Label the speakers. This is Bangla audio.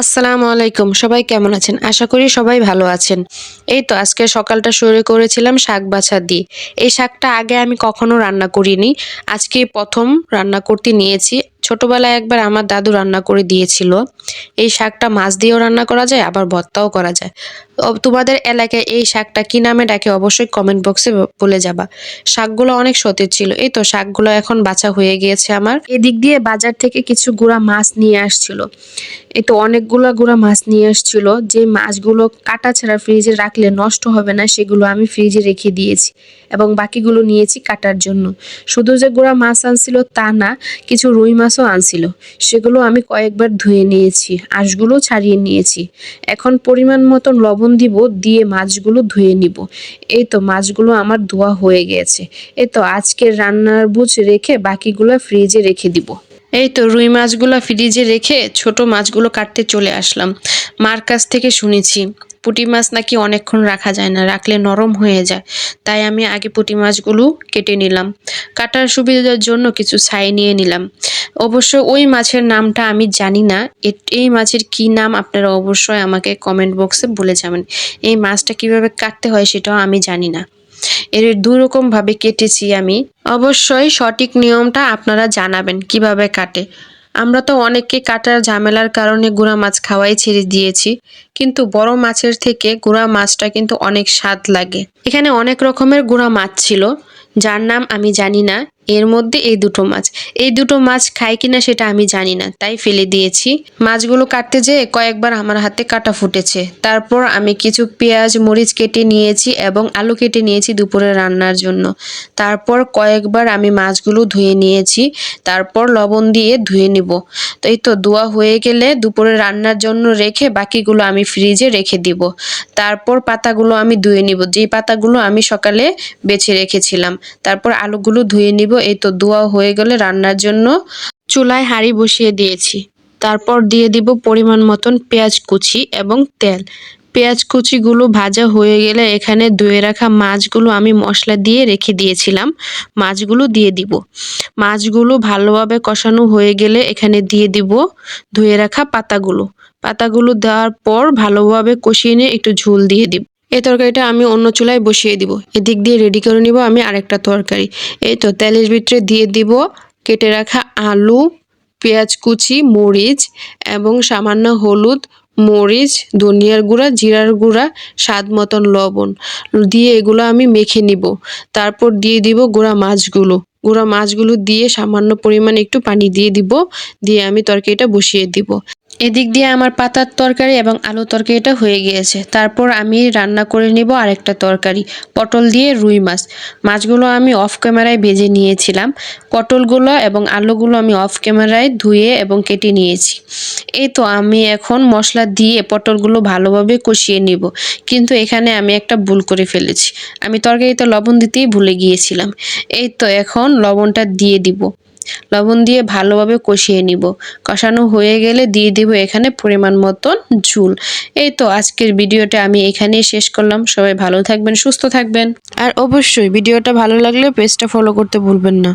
Speaker 1: আসসালামু আলাইকুম, সবাই কেমন আছেন? আশা করি সবাই ভালো আছেন। এই তো, আজকে সকালটা শুরু করেছিলাম শাক বাছা দিয়ে। এই শাকটা আগে আমি কখনো রান্না করিনি। আজকে প্রথম রান্না করতে নিয়েছি। ছোটবেলায় একবার আমার দাদু রান্না করে দিয়েছিল। এই শাকটা মাছ দিয়েও রান্না করা যায়, আবার ভর্তাও করা যায়। তোমাদের এলাকায় এই শাকটা কি নামে ডাকে অবশ্যই কমেন্ট বক্সে বলে যাবা। শাকগুলো অনেক সতেজ ছিল। এই তো, শাকগুলো এখন বাছা হয়ে গিয়েছে আমার। এদিক দিয়ে বাজার থেকে কিছু গুঁড়া মাছ নিয়ে আসছিল। এই তো অনেকগুলো গুঁড়া মাছ নিয়ে আসছিল। যে মাছগুলো কাটা ছাড়া ফ্রিজে রাখলে নষ্ট হবে না, সেগুলো আমি ফ্রিজে রেখে দিয়েছি এবং বাকিগুলো নিয়েছি কাটার জন্য। শুধু যে গুঁড়া মাছ আনছিল তা না, কিছু রুই মাছও আনছিল। সেগুলো আমি কয়েকবার ধুয়ে নিয়েছি, আঁশগুলো ছাড়িয়ে নিয়েছি। এখন পরিমাণ মতন লবণ দিব, দিয়ে মাছগুলো ধুয়ে নিব। এই তো মাছগুলো আমার ধোয়া হয়ে গেছে। এই তো আজকের রান্নার বুঝ রেখে বাকিগুলো ফ্রিজে রেখে দিব। এই তো রুই মাছগুলো ফ্রিজে রেখে ছোট মাছগুলো কাটতে চলে আসলাম। মার কাছ থেকে শুনেছি, পুঁটি মাছ নাকি অনেকক্ষণ রাখা যায় না, রাখলে নরম হয়ে যায়। তাই আমি আগে পুঁটি মাছগুলো কেটে নিলাম। কাটার সুবিধার জন্য কিছু ছাই নিয়ে নিলাম। অবশ্য ওই মাছের নামটা আমি জানি না। এই মাছের কি নাম আপনারা অবশ্যই আমাকে কমেন্ট বক্সে বলে যাবেন। এই মাছটা কীভাবে কাটতে হয় সেটাও আমি জানি না। এর দু ভাবে কেটেছি আমি। অবশ্যই সঠিক নিয়মটা আপনারা জানাবেন, কীভাবে কাটে। আমরা তো অনেককে কাটার ঝামেলার কারণে গুঁড়া মাছ খাওয়াই ছেড়ে দিয়েছি, কিন্তু বড় মাছের থেকে গুঁড়া মাছটা কিন্তু অনেক স্বাদ লাগে। এখানে অনেক রকমের গুঁড়া মাছ ছিল, যার নাম আমি জানি না। এর মধ্যে এই দুটো মাছ। এই দুটো মাছ খাই কিনা সেটা আমি জানি না, তাই ফেলে দিয়েছি। মাছগুলো কাটতে যেয়ে কয়েকবার আমার হাতে কাটা ফুটেছে। তারপর আমি কিছু পেঁয়াজ, মরিচ কেটে নিয়েছি এবং আলু কেটে নিয়েছি দুপুরে রান্নার জন্য। তারপর কয়েকবার আমি মাছগুলো ধুয়ে নিয়েছি, তারপর লবণ দিয়ে ধুয়ে নিব। তো এই তো ধোয়া হয়ে গেলে দুপুরে রান্নার জন্য রেখে বাকিগুলো আমি ফ্রিজে রেখে দিব। তারপর পাতাগুলো আমি ধুয়ে নিব। যেই পাতাগুলো আমি সকালে বেছে রেখেছিলাম, তারপর আলুগুলো ধুয়ে নিব এই তো দোয়া হয়ে গেলে রান্নার জন্য চুলায় হাঁড়ি বসিয়ে দিয়েছি। তারপর দিয়ে দিব পরিমাণ মতন পেঁয়াজ কুচি এবং তেল। পেঁয়াজ কুচিগুলো ভাজা হয়ে গেলে এখানে ধুয়ে রাখা মাছগুলো আমি মশলা দিয়ে রেখে দিয়েছিলাম। মাছগুলো দিয়ে দিব। মাছগুলো ভালোভাবে কষানো হয়ে গেলে এখানে দিয়ে দিব ধুয়ে রাখা পাতাগুলো। পাতাগুলো দেওয়ার পর ভালোভাবে কষিয়ে নিয়ে একটু ঝোল দিয়ে দিব। এই তরকারিটা আমি অন্য চুলায় বসিয়ে দিব। এদিক দিয়ে রেডি করে নিব আমি আরেকটা তরকারি। এই তো তেলের ভিতরে দিয়ে দিব কেটে রাখা আলু, পেঁয়াজ কুচি, মরিচ এবং সামান্য হলুদ, মরিচ, ধনিয়ার গুঁড়া, জিরার গুঁড়া, স্বাদ মতন লবণ। দিয়ে এগুলো আমি মেখে নিব। তারপর দিয়ে দিব গুঁড়া মাছগুলো। গুঁড়া মাছগুলো দিয়ে সামান্য পরিমাণ একটু পানি দিয়ে দিব। দিয়ে আমি তরকারিটা বসিয়ে দিব। এদিক দিয়ে আমার পাতার তরকারি এবং আলু তরকারিটা হয়ে গিয়েছে। তারপর আমি রান্না করে নিব আরেকটা তরকারি, পটল দিয়ে রুই মাছ। মাছগুলো আমি অফ ক্যামেরায় ভেজে নিয়েছিলাম। পটলগুলো এবং আলুগুলো আমি অফ ক্যামেরায় ধুয়ে এবং কেটে নিয়েছি। এই তো আমি এখন মশলা দিয়ে পটলগুলো ভালোভাবে কষিয়ে নিব। কিন্তু এখানে আমি একটা ভুল করে ফেলেছি। আমি তরকারিতে লবণ দিতেই ভুলে গিয়েছিলাম। এই তো এখন লবণটা দিয়ে দিব। লবণ দিয়ে ভালোভাবে কষিয়ে নিব। কষানো হয়ে গেলে দিয়ে দিব এখানে পরিমাণ মতন ঝুল। এই তো আজকের ভিডিওটা আমি এখানেই শেষ করলাম। সবাই ভালো থাকবেন, সুস্থ থাকবেন। আর অবশ্যই ভিডিওটা ভালো লাগলে পেজটা ফলো করতে ভুলবেন না।